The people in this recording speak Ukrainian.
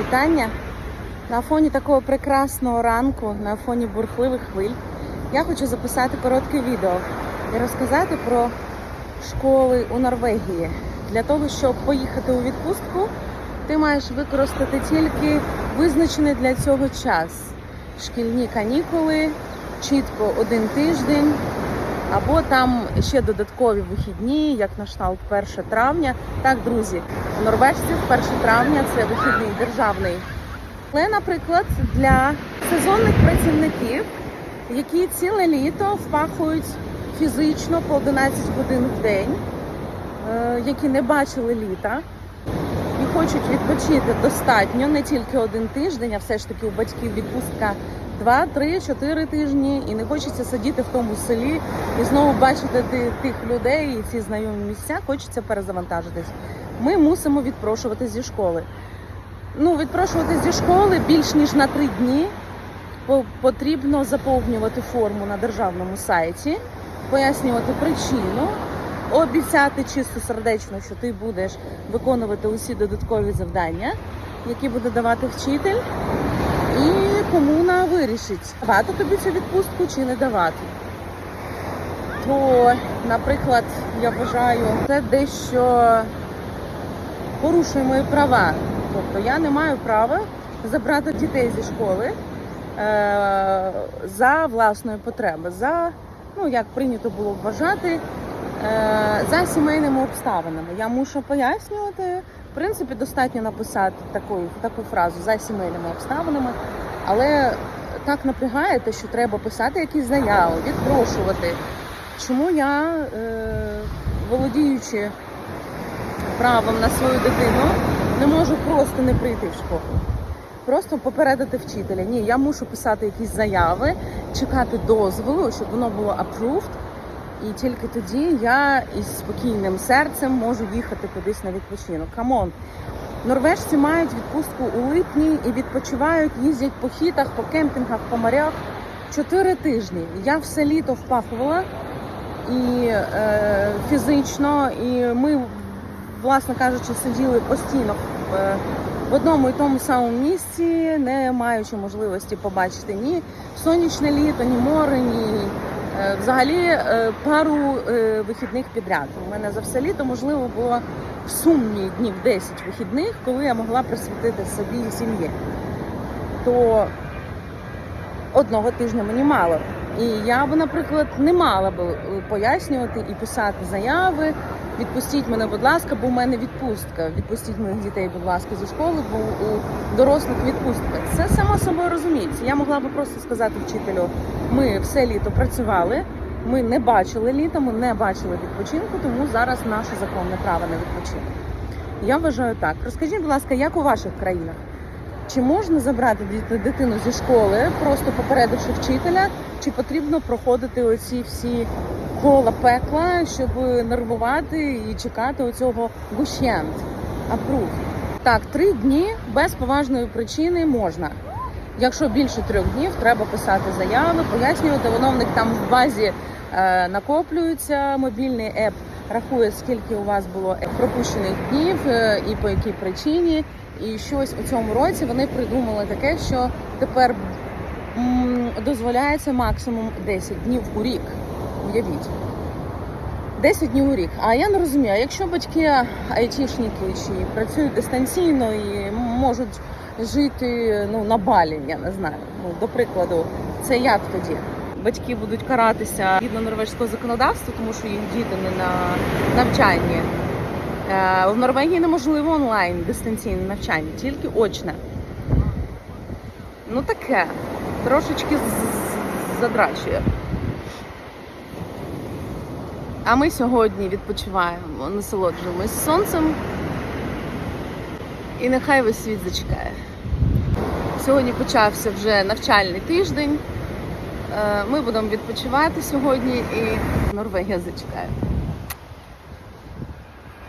вітання. На фоні такого прекрасного ранку, на фоні бурхливих хвиль, я хочу записати коротке відео і розказати про школи у Норвегії. Для того, щоб поїхати у відпустку, ти маєш використати тільки визначений для цього час. Шкільні канікули, чітко один тиждень, або там ще додаткові вихідні, як на кшталт 1 травня. Так, друзі, у норвежців 1 травня це вихідний державний. Але, наприклад, для сезонних працівників, які ціле літо впахують фізично по 11 годин в день, е, які не бачили літа і хочуть відпочити достатньо не тільки один тиждень, а все ж таки у батьків відпустка 2, 3, 4 тижні, і не хочеться сидіти в тому селі і знову бачити ти- тих людей і ці знайомі місця. Хочеться перезавантажитись. Ми мусимо відпрошувати зі школи. Ну, відпрошувати зі школи більш ніж на три дні. По- Потрібно заповнювати форму на державному сайті, пояснювати причину, обіцяти чисто сердечно, що ти будеш виконувати усі додаткові завдання, які буде давати вчитель, і комуна вирішить, давати тобі цю відпустку чи не давати. То, наприклад, я вважаю, це дещо порушує мої права. Тобто я не маю права забрати дітей зі школи е, за власної потреби, за, ну як прийнято було вважати, за сімейними обставинами. Я мушу пояснювати. В принципі, достатньо написати таку, таку фразу за сімейними обставинами, але так напрягаєте, що треба писати якісь заяви, відпрошувати. Чому я, е, володіючи правом на свою дитину, не можу просто не прийти в школу. Просто попередити вчителя. Ні, я мушу писати якісь заяви, чекати дозволу, щоб воно було approved. І тільки тоді я із спокійним серцем можу їхати кудись на відпочинок. Камон. Норвежці мають відпустку у липні і відпочивають, їздять по хітах, по кемпінгах, по морях. Чотири тижні. Я все літо впахувала і е, фізично, і ми, власно кажучи, сиділи постійно в, в одному і тому самому місці, не маючи можливості побачити ні сонячне літо, ні море, ні е, взагалі е, пару е, вихідних підряд. У мене за все літо можливо було в сумні днів 10 вихідних, коли я могла присвятити собі і сім'ї. То одного тижня мені мало. І я б, наприклад, не мала б е, пояснювати і писати заяви. Відпустіть мене, будь ласка, бо у мене відпустка. Відпустіть моїх дітей, будь ласка, зі школи, бо у дорослих відпустка. Це само собою розуміється. Я могла би просто сказати вчителю: ми все літо працювали, ми не бачили літа, ми не бачили відпочинку, тому зараз наше законне право на відпочинок. Я вважаю так. Розкажіть, будь ласка, як у ваших країнах? Чи можна забрати дитину зі школи, просто попередивши вчителя, чи потрібно проходити оці всі кола пекла, щоб нервувати і чекати оцього гущент, апрув? Так, три дні без поважної причини можна. Якщо більше трьох днів, треба писати заяви, пояснювати. Воно в них там в базі е, накоплюється. Мобільний еп рахує, скільки у вас було пропущених днів е, і по якій причині. І щось у цьому році вони придумали таке, що тепер м, дозволяється максимум 10 днів у рік. Уявіть. 10 днів у рік. А я не розумію, якщо батьки айтішники чи працюють дистанційно і можуть жити ну, на балі, я не знаю. Ну, до прикладу, це як тоді? Батьки будуть каратися згідно норвезького законодавства, тому що їх діти не на навчанні. Е, В Норвегії неможливо онлайн дистанційне навчання, тільки очне. Ну таке. Трошечки задрачує. А ми сьогодні відпочиваємо, насолоджуємось сонцем. І нехай весь світ зачекає. Сьогодні почався вже навчальний тиждень. Е, Ми будемо відпочивати сьогодні і Норвегія зачекає.